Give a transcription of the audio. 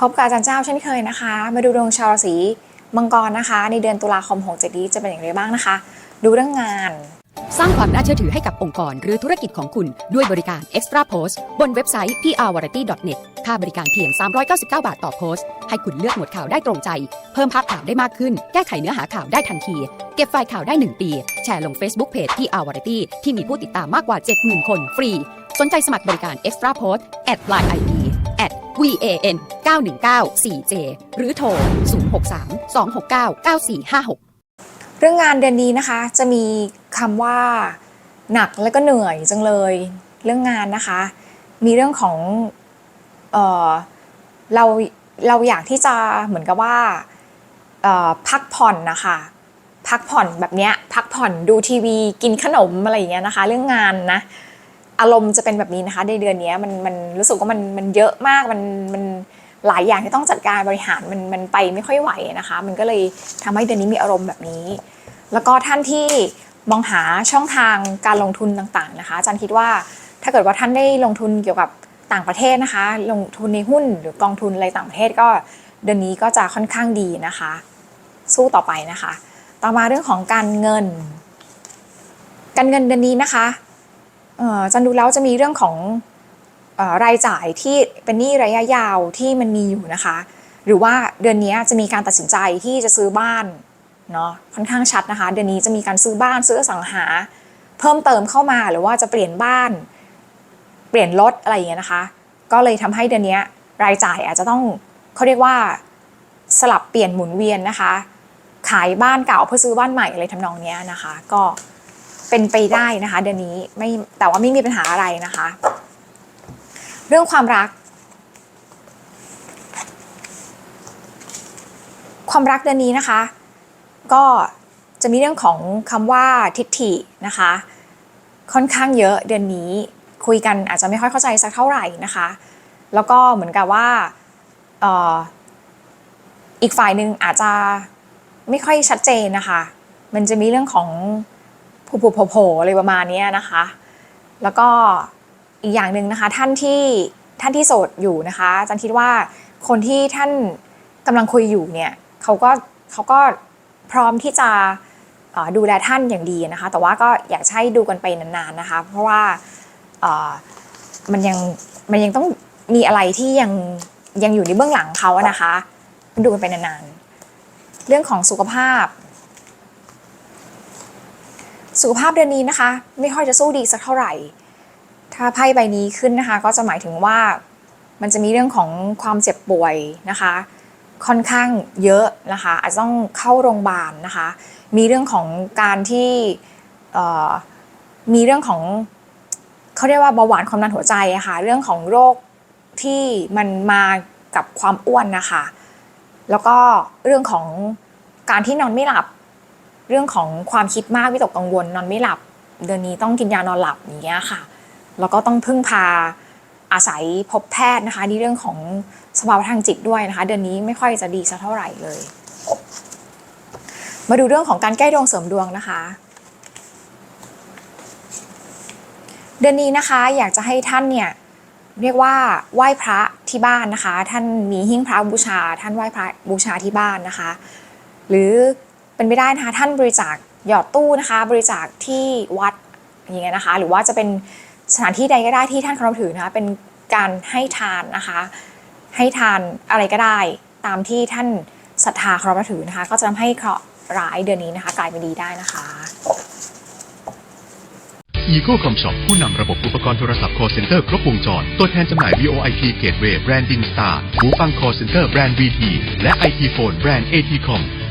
พบกับอาจารย์เจ้าเช่นเคยนะคะ มาดูดวงชาวราศีมังกรนะคะ ในเดือนตุลาคม67นี้จะเป็นอย่างไรบ้างนะคะ ดูเรื่องงาน สร้างความน่าเชื่อถือให้กับองค์กรหรือธุรกิจของคุณด้วยบริการ Extra Post บนเว็บไซต์ prvariety.net ค่าบริการเพียง 399 บาทต่อโพสต์ ให้คุณเลือกหมวดข่าวได้ตรงใจ เพิ่มภาพข่าวได้มากขึ้น แก้ไขเนื้อหาข่าวได้ทันที เก็บไฟล์ข่าวได้ 1 ปี แชร์ลง Facebook Page PR Variety ที่มีผู้ติดตามมากกว่า 70,000 คนฟรี สนใจสมัครบริการ Extra Post at line ID at van 919 4j หรือโทร 063 269 9456 เรื่องงานเดือนนี้นะคะ จะมีคำว่าหนักและก็เหนื่อยจังเลยเรื่องงานนะคะ มีเรื่องของเออเราเราอยากที่จะเหมือนกับว่าเออพักผ่อนนะคะพักผ่อนแบบเนี้ยพักผ่อนดูทีวีกินขนมอะไรอย่างเงี้ยนะคะ เรื่องงานนะอารมณ์จะเป็นแบบนี้นะคะ ในเดือนนี้มันมันรู้สึกว่ามันมันเยอะมากมันมัน หลายอย่างที่ต้องจัดการบริหารมันมันไปไม่ค่อยไหวนะคะ มันก็เลยทำให้เดือนนี้มีอารมณ์แบบนี้ แล้วก็ท่านที่มองหาช่องทางการลงทุนต่างๆนะคะอาจารย์คิดว่าถ้าเกิดว่าท่านได้ลงทุนเกี่ยวกับต่างประเทศนะคะ ลงทุนในหุ้นหรือกองทุนอะไรต่างประเทศก็เดือนนี้ก็จะค่อนข้างดีนะคะ สู้ต่อไปนะคะ ต่อมาเรื่องของการเงิน การเงินเดือนนี้นะคะจันดูแล้วจะมีเรื่องของ รายจ่ายที่เป็นหนี้ระยะยาวที่มันมีอยู่นะคะ หรือว่าเดือนนี้จะมีการตัดสินใจที่จะซื้อบ้านเนาะค่อนข้างชัดนะคะ เดือนนี้จะมีการซื้อบ้านซื้ออสังหา เพิ่มเติมเข้ามาหรือว่าจะเปลี่ยนบ้าน เปลี่ยนรถอะไรอย่างเงี้ยนะคะ ก็เลยทำให้เดือนนี้รายจ่ายอาจจะต้องเขาเรียกว่าสลับเปลี่ยนหมุนเวียนนะคะ ขายบ้านเก่าเพื่อซื้อบ้านใหม่อะไรทำนองเนี้ยนะคะ ก็เป็นไปได้นะคะ เดือนนี้ไม่แต่ว่าไม่มีปัญหาอะไรนะคะ เรื่องความรัก ความรักเดือนนี้นะคะ ก็จะมีเรื่องของคำว่าทิฏฐินะคะ ค่อนข้างเยอะเดือนนี้คุยกันอาจจะไม่ค่อยเข้าใจสักเท่าไหร่นะคะ แล้วก็เหมือนกับว่าอีกฝ่ายหนึ่งอาจจะไม่ค่อยชัดเจนนะคะ มันจะมีเรื่องของผูผูโผล่อะไรประมาณนี้นะคะ แล้วก็ อีกอย่างหนึ่งนะคะ ท่านที่ท่านที่โสดอยู่นะคะอาจันคิดว่าคนที่ท่านกำลังคุยอยู่เนี่ยเขาก็เขาก็พร้อมที่จะดูแลท่านอย่างดีนะคะ แต่ว่าก็อยากให้ดูกันไปนานๆนะคะ เพราะว่ามันยังมันยังต้องมีอะไรที่ยังยังอยู่ในเบื้องหลังเขาอะนะคะ ดูกันไปนานๆ เรื่องของสุขภาพ สุขภาพเดือนนี้นะคะ ไม่ค่อยจะสู้ดีสักเท่าไหร่ ถ้าไพ่ใบนี้ขึ้นนะคะ ก็จะหมายถึงว่ามันจะมีเรื่องของความเจ็บป่วยนะคะ ค่อนข้างเยอะนะคะ อาจจะต้องเข้าโรงพยาบาลนะคะ มีเรื่องของการที่มีเรื่องของเขาเรียกว่าเบาหวานความดันหัวใจอะค่ะเรื่องของโรคที่มันมากับความอ้วนนะคะ แล้วก็เรื่องของการที่นอนไม่หลับ เรื่องของความคิดมากวิตกกังวลนอนไม่หลับ เดือนนี้ต้องกินยานอนหลับอย่างเงี้ยค่ะ แล้วก็ต้องพึ่งพาอาศัยพบแพทย์นะคะในเรื่องของสภาวะทางจิตด้วยนะคะ เดือนนี้ไม่ค่อยจะดีสักเท่าไหร่เลย มาดูเรื่องของการแก้ดวงเสริมดวงนะคะ เดือนนี้นะคะอยากจะให้ท่านเนี่ยเรียกว่าไหว้พระที่บ้านนะคะ ท่านมีหิ้งพระบูชา ท่านไหว้พระบูชาที่บ้านนะคะ หรือเป็นไปได้นะคะท่านบริจาคหยอดตู้นะคะ บริจาคที่วัดอย่างเงี้ยนะคะ หรือว่าจะเป็น สถานที่ใดก็ได้ที่ท่านเคารพถือนะคะเป็นการให้ทานนะคะ ให้ทานอะไรก็ได้ตามที่ท่านศรัทธาเคารพถือนะคะ ก็จะทำให้เคราะห์ร้ายเดือนนี้นะคะ กลายเป็นดีได้นะคะ Eagle Com Shop ผู้นำระบบอุปกรณ์โทรศัพท์ call center ครบวงจร ตัวแทนจำหน่าย VoIP Gateway แบรนด์ Dinstar หูฟัง call center แบรนด์ VT และ IT Phone แบรนด์ ATCOM